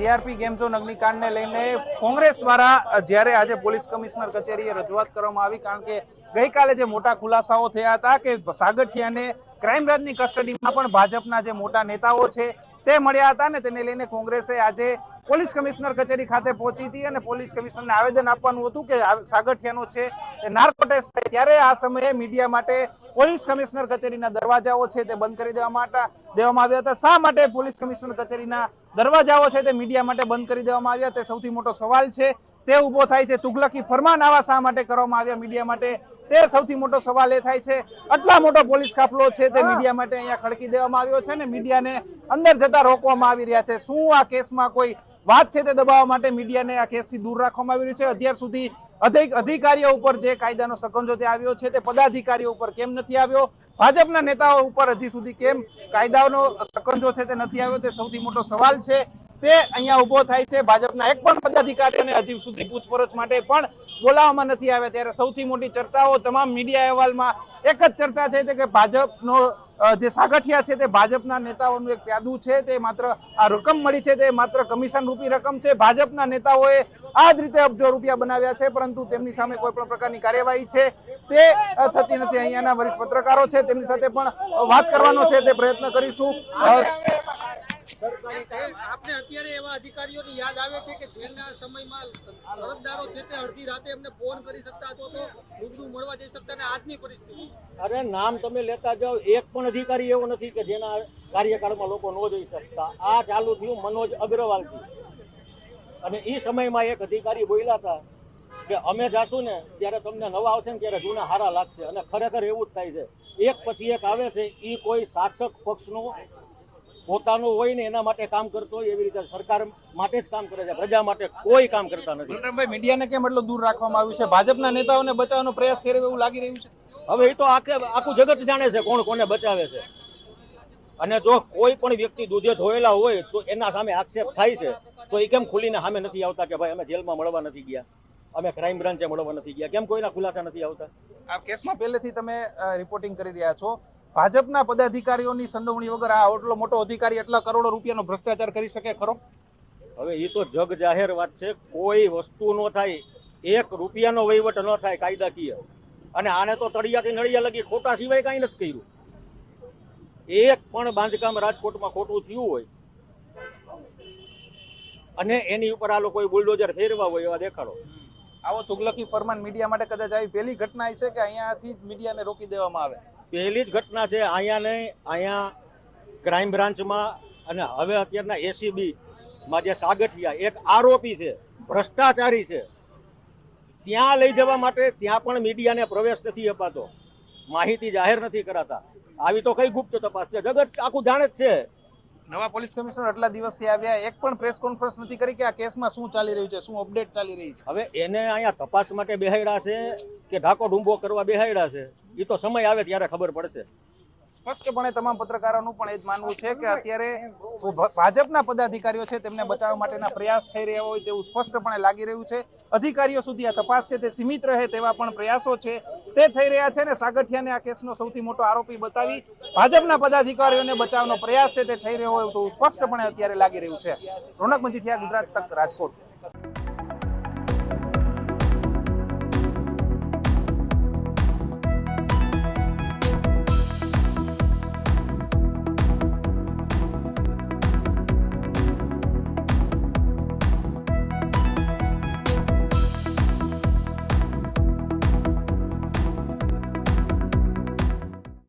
TRP game zone અગ્નિકાંડને લઈને કોંગ્રેસ દ્વારા જ્યારે આજે પોલીસ કમિશનર કચેરીએ રજૂઆત કરવામાં આવી, કારણ કે ગઈકાલે જે મોટા ખુલાસાઓ થયા હતા કે સાગઠિયાને ક્રાઇમબ્રાન્ચની કસ્ટડીમાં પણ ભાજપના જે મોટા નેતાઓ છે તે મળ્યા હતા ને તેને લઈને કોંગ્રેસે આજે પોલીસ કમિશનર કચેરી ખાતે પહોંચી હતી અને પોલીસ કમિશનરને આવેદન આપવાનું હતું કે સાગઠિયાનો છે તે નાર્કોટેસ થાય ત્યારે આ સમયે મીડિયા માટે પોલીસ કમિશનર કચેરીના દરવાજાઓ છે તે બંધ કરી દેવા માટે દેવામાં આવ્યા હતા. શા માટે પોલીસ કમિશનર કચેરીના દરવાજાઓ છે તે મીડિયા માટે બંધ કરી દેવામાં આવ્યા? તે સૌથી મોટો સવાલ છે. તે ઊભો થાય છે. તુગલકી ફરમાન આવા શા માટે કરવામાં આવ્યા મીડિયા માટે? તે સૌથી મોટો સવાલ એ થાય છે. આટલા મોટો પોલીસ કાફલો છે તે મીડિયા માટે અહીંયા ખડકી દેવામાં આવ્યો છે ને મીડિયાને અંદર જતા રોકવામાં આવી રહ્યા છે. શું આ કેસમાં કોઈ વાત છે તે દબાવવા માટે મીડિયાને આ કેસથી દૂર રાખવામાં આવી રહ્યું છે? અત્યાર સુધી અધિક અધિકારીઓ ઉપર જે કાયદાનો સકંજો તે આવ્યો છે તે પદાધિકારીઓ ઉપર કેમ નથી આવ્યો? ભાજપના નેતાઓ ઉપર હજી સુધી કેમ કાયદાનો સકંજો છે તે નથી આવ્યો? તે સૌથી મોટો સવાલ છે. તે અહીંયા ઊભો થાય છે. ભાજપના એક પણ પદાધિકારીઓને હજી સુધી પૂછપરછ માટે પણ બોલાવવામાં નથી આવ્યા. ત્યારે સૌથી મોટી ચર્ચાઓ તમામ મીડિયા અહેવાલમાં એક જ ચર્ચા છે કે ભાજપનો જે સાગઠિયા છે તે ભાજપના નેતાઓનું એક પ્યાદું છે, તે માત્ર આ રકમ મળી છે, તે માત્ર કમિશન રૂપી રકમ છે. ભાજપના નેતાઓએ આ જ રીતે અબજો રૂપિયા બનાવ્યા છે, પરંતુ તેમની સામે કોઈ પણ પ્રકારની કાર્યવાહી છે. તે થતી નથી. અહીંયાના વરિષ્ઠ પત્રકારો છે, તેમની સાથે પણ વાત કરવાનો છે, તે પ્રયત્ન કરીશું. આપને અત્યારે એવા અધિકારીઓની યાદ આવે છે કે જેના સમયમાં અરજદારો છે તે અડધી રાતે એમને ફોન કરી શકતા હતો તો રૂબરૂ મળવા જઈ શકતા અને આજની પરિસ્થિતિ. અરે, નામ તમે લેતા જાઓ, એક પણ અધિકારી એવો નથી કે જેના કાર્યકાળમાં લોકો ન જોઈ શકતા. આ ચાલુ થયું મનોજ અગ્રવાલથી. અને એ સમયમાં એક અધિકારી બોલ્યા હતા કે અમે જાશું ને ત્યારે તમને નવા આવશે ને ત્યારે જૂના હારા લાગશે. અને ખરેખર એવું જ થાય છે. એક પછી એક આવે છે એ કોઈ શાસક પક્ષનો પોતાનું હોય ને એના માટે કામ કરતો હોય એવી રીતે સરકાર માટે જ કામ કરે છે. પ્રજા માટે કોઈ કામ કરતા નથી. સુરેન્દ્રભાઈ મીડિયાને કેમ એટલો દૂર રાખવામાં આવ્યું છે? ભાજપના નેતાઓને બચાવવાનો પ્રયાસ થઈ રહ્યો એવું લાગી રહ્યું છે? હવે એ તો આખે આખું જગત જાણે છે કોણ કોને બચાવે છે. અને જો કોઈ પણ વ્યક્તિ દૂધે ધોયેલા હોય તો એના સામે આક્ષેપ થાય છે તો એ કેમ ખુલીને સામે નથી આવતા કે ભાઈ અમે જેલમાં મળવા નથી ગયા? અમે ક્રાઇમ બ્રાન્ચે મળવા નથી ગયા? કેમ કોઈના ખુલાસા નથી આવતા? આ કેસમાં પહેલેથી તમે રિપોર્ટિંગ કરી રહ્યા છો. ભાજપના પદાધિકારીઓની સંડોવણી વગર આ આટલો મોટો અધિકારી એટલા કરોડો રૂપિયાનો ભ્રષ્ટાચાર કરી શકે ખરો? હવે એ તો જગ જાહેર વાત છે. કોઈ વસ્તુ ન થાય. એક રૂપિયાનો વહીવટ ન થાય કાયદાકીય. અને આને તો તળિયાથી નળિયા લગી ખોટા સિવાય કાંઈ નથી કર્યું. એક પણ બાંધકામ રાજકોટમાં ખોટું થયું હોય. અને એની ઉપર આ લોકોએ બુલડોઝર ફેરવા હોય એવા દેખાડો. આવો તુગલકી ફરમાન મીડિયા માટે કદાચ આવી પહેલી ઘટના હશે કે અહીંયાથી જ મીડિયાને રોકી દેવામાં આવે? પહેલી જ ઘટના છે, અહીંયા નહીં, અહીંયા ક્રાઇમ બ્રાન્ચમાં અને હવે અત્યારના એસીબીમાં જે સાગઠિયા, એક આરોપી છે, ભ્રષ્ટાચારી છે. ત્યાં લઈ જવા માટે ત્યાં પણ મીડિયાને પ્રવેશ નથી અપાતો. માહિતી જાહેર નથી કરાતા. આવી તો કઈ ગુપ્ત તપાસ છે? જગત આખું જાણે જ છે. નવા પોલીસ કમિશનર આટલા દિવસથી આવ્યા એક પણ પ્રેસ કોન્ફરન્સ નથી કરી કે આ કેસમાં શું ચાલી રહ્યું છે શું અપડેટ ચાલી રહી છે. હવે એને અહીંયા તપાસ માટે બેહાડ્યા છે કે ઢાકો ઢૂંબો કરવા બેહાડ્યા છે? એ તો સમય આવે ત્યારે ખબર પડશે. સ્પષ્ટપણે તમામ પત્રકારોનું પણ એ જ માનવું છે કે અત્યારે ભાજપના પદાધિકારીઓ છે તેમને બચાવવા માટેના પ્રયાસ થઈ રહ્યા હોય તેવું સ્પષ્ટપણે લાગી રહ્યું છે. અધિકારીઓ સુધી આ તપાસ છે તે સીમિત રહે તેવા પણ પ્રયાસો છે. તે થઈ રહ્યા છે ને સાગઠિયાને આ કેસનો સૌથી મોટો આરોપી બતાવી ભાજપના પદાધિકારીઓને બચાવવાનો પ્રયાસ છે તે થઈ રહ્યો હોય તો સ્પષ્ટપણે અત્યારે લાગી રહ્યું છે. રોનક મંજીઠિયા, ગુજરાત તક, રાજકોટ.